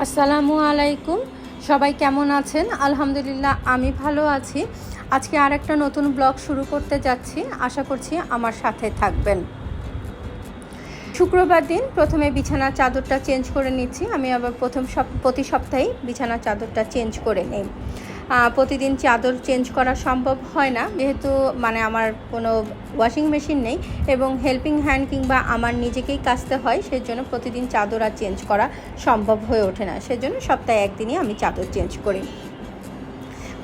আসসালামু আলাইকুম। সবাই কেমন আছেন? আলহামদুলিল্লাহ, আমি ভালো আছি। আজকে আর একটা নতুন ব্লগ শুরু করতে যাচ্ছি। আশা করছি আমার সাথে থাকবেন। শুক্রবার দিন প্রথমে বিছানা চাদরটা চেঞ্জ করে নিচ্ছি। আমি আবার প্রথম সপ, প্রতি সপ্তাহেই বিছানা চাদরটা চেঞ্জ করে নিই। প্রতিদিন চাদর চেঞ্জ করা সম্ভব হয় না। যেহেতু মানে আমার কোনো ওয়াশিং মেশিন নেই এবং হেল্পিং হ্যান্ড কিংবা আমার নিজেকেই কাচতে হয়, সেজন্য প্রতিদিন চাদর আর চেঞ্জ করা সম্ভব হয়ে ওঠে না। সেজন্য সপ্তাহে একদিনই আমি চাদর চেঞ্জ করি।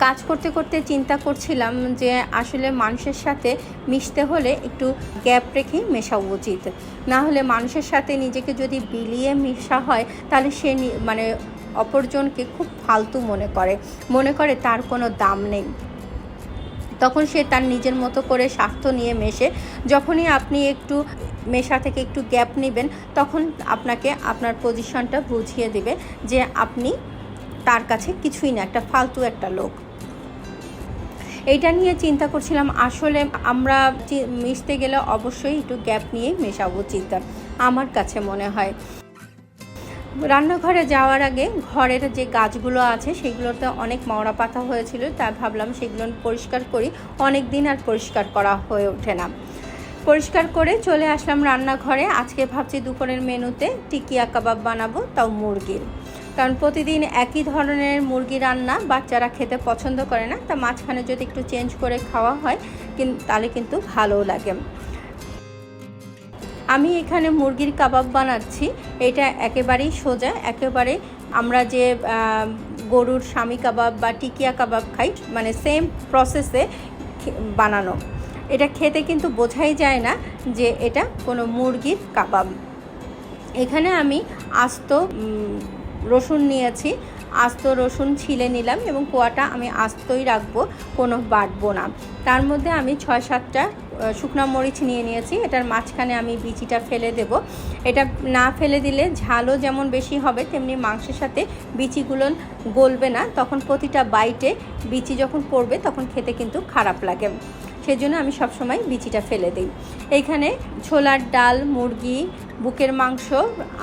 কাজ করতে করতে চিন্তা করছিলাম যে আসলে মানুষের সাথে মিশতে হলে একটু গ্যাপ রেখেই মেশা উচিত। না হলে মানুষের সাথে নিজেকে যদি বিলিয়ে মেশা হয়, তাহলে সে মানে অপরজনকে খুব ফালতু মনে করে। মনে করে তার কোনো দাম নেই। তখন সে তার নিজের মতো করে স্বার্থ নিয়ে মেশে। যখনই আপনি একটু মেশা থেকে একটু গ্যাপ নেবেন, তখন আপনাকে আপনার পজিশনটা বুঝিয়ে দেবে যে আপনি তার কাছে কিছুই না, একটা ফালতু একটা লোক। এইটা নিয়ে চিন্তা করছিলাম, আসলে আমরা মিশতে গেলে অবশ্যই একটু গ্যাপ নিয়েই মেশা উচিত আমার কাছে মনে হয়। রান্নাঘরে যাওয়ার আগে ঘরের যে গাছগুলো আছে, সেগুলোতে অনেক মরা পাতা হয়েছিল। তাই ভাবলাম সেগুলো পরিষ্কার করি। অনেক দিন আর পরিষ্কার করা হয়ে ওঠে না। পরিষ্কার করে চলে আসলাম রান্নাঘরে। আজকে ভাবছি দুপুরের মেনুতে টিকিয়া কাবাব বানাবো, তাও মুরগির। কারণ প্রতিদিন একই ধরনের মুরগি রান্না বাচ্চারা খেতে পছন্দ করে না। তা মাঝখানে যদি একটু চেঞ্জ করে খাওয়া হয় তাহলে কিন্তু ভালোও লাগে। আমি এখানে মুরগির কাবাব বানাচ্ছি। এটা একেবারেই সোজা, একেবারে আমরা যে গরুর স্বামী কাবাব বা টিকিয়া কাবাব খাই মানে সেম প্রসেসে বানানো। এটা খেতে কিন্তু বোঝাই যায় না যে এটা কোনো মুরগির কাবাব। এখানে আমি আস্ত রসুন নিয়েছি আস্ত রসুন ছিলে নিলাম এবং কোয়াটা আমি আস্তই রাখব, কোনো বাটবো না। তার মধ্যে আমি ছয় সাতটা শুকনো মরিচ নিয়ে নিয়েছি, এটার মাঝখানে আমি বিচিটা ফেলে দেব। এটা না ফেলে দিলে ঝালও যেমন বেশি হবে, তেমনি মাংসের সাথে বিচিগুলো গলবে না, তখন প্রতিটা বাইটে বিচি যখন পড়বে তখন খেতে কিন্তু খারাপ লাগে। সেজন্য আমি সবসময় বিচিটা ফেলে দিই। এইখানে ছোলার ডাল, মুরগি, বুকের মাংস,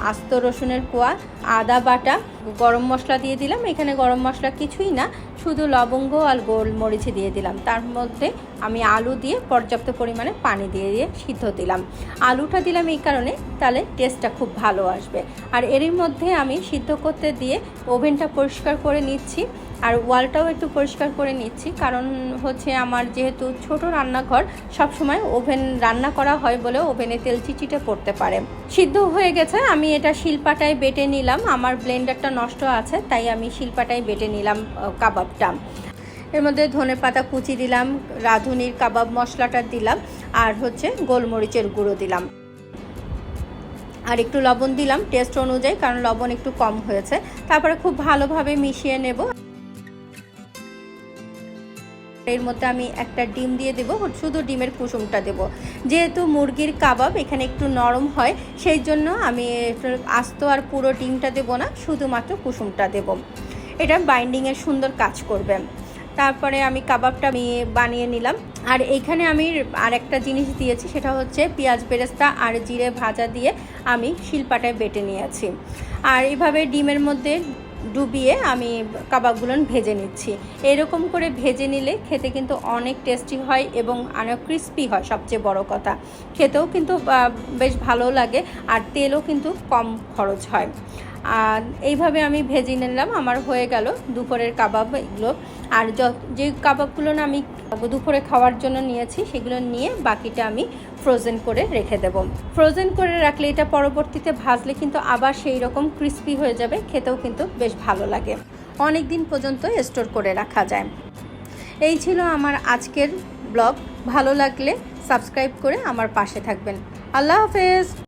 আস্ত রসুনের কোয়া, আদা বাটা, গরম মশলা দিয়ে দিলাম। এখানে গরম মশলা কিছুই না, শুধু লবঙ্গ আর গোলমরিচ দিয়ে দিলাম। তার মধ্যে আমি আলু দিয়ে পর্যাপ্ত পরিমাণে পানি দিয়ে দিয়ে সিদ্ধ দিলাম। আলুটা দিলাম এই কারণে, তাহলে টেস্টটা খুব ভালো আসবে। আর এরই মধ্যে আমি সিদ্ধ করতে দিয়ে ওভেনটা পরিষ্কার করে নিচ্ছি। আর ওয়ালটাও একটু পরিষ্কার করে নিচ্ছি, কারণ হচ্ছে আমার যেহেতু ছোট রান্নাঘর, সবসময় ওভেন রান্না করা হয় বলে ওভেনে তেল চিচিটে পড়তে পারে। সিদ্ধ হয়ে গেছে, আমি এটা শিলপাটায় বেটে নিলাম, আমার ব্লেন্ডারটা নষ্ট আছে, তাই আমি শিলপাটায় বেটে নিলাম কাবাবটা। এর মধ্যে ধনে পাতা কুচি দিলাম, রাঁধুনির কাবাব মশলাটা দিলাম, আর হচ্ছে গোলমরিচের গুঁড়ো দিলাম। আর একটু লবণ দিলাম, টেস্ট অনুযায়ী, কারণ লবণ একটু কম হয়েছে। তারপরে খুব ভালোভাবে মিশিয়ে নেব। এর মধ্যে আমি একটা ডিম দিয়ে দেবো শুধু ডিমের কুসুমটা দেব। যেহেতু মুরগির কাবাব এখানে একটু নরম হয়, সেই জন্য আমি আস্ত আর পুরো ডিমটা দেবো না, শুধুমাত্র কুসুমটা দেব। এটা বাইন্ডিংয়ের সুন্দর কাজ করবে। তারপরে আমি কাবাবটা আমি বানিয়ে নিলাম। আর এইখানে আমি আর একটা জিনিস দিয়েছি, সেটা হচ্ছে পেঁয়াজ বেরেস্তা আর জিরে ভাজা দিয়ে আমি শিলপাটায় বেটে নিয়েছি। আর এইভাবে ডিমের মধ্যে ডুবিয়ে আমি কাবাবগুলো ভেজে নিচ্ছি। এরকম করে ভেজে নিলে খেতে কিন্তু অনেক টেস্টি হয় এবং অনেক ক্রিস্পি হয়, সবচেয়ে বড় কথা। খেতেও কিন্তু বেশ ভালো লাগে আর তেলও কিন্তু কম খরচ হয়। আর এইভাবে আমি ভেজে নিলাম, আমার হয়ে গেল দুপুরের কাবাব এগুলো। আর যে কাবাবগুলো না আমি দুপুরে খাওয়ার জন্য নিয়েছি, সেগুলো নিয়ে বাকিটা আমি ফ্রোজেন করে রেখে দেব। ফ্রোজেন করে রাখলে এটা পরবর্তীতে ভাজলে কিন্তু আবার সেই রকম ক্রিস্পি হয়ে যাবে, খেতেও কিন্তু বেশ ভালো লাগে। অনেক দিন পর্যন্ত স্টোর করে রাখা যায়। এই ছিল আমার আজকের ব্লগ ভালো লাগলে সাবস্ক্রাইব করে আমার পাশে থাকবেন। আল্লাহ হাফেজ!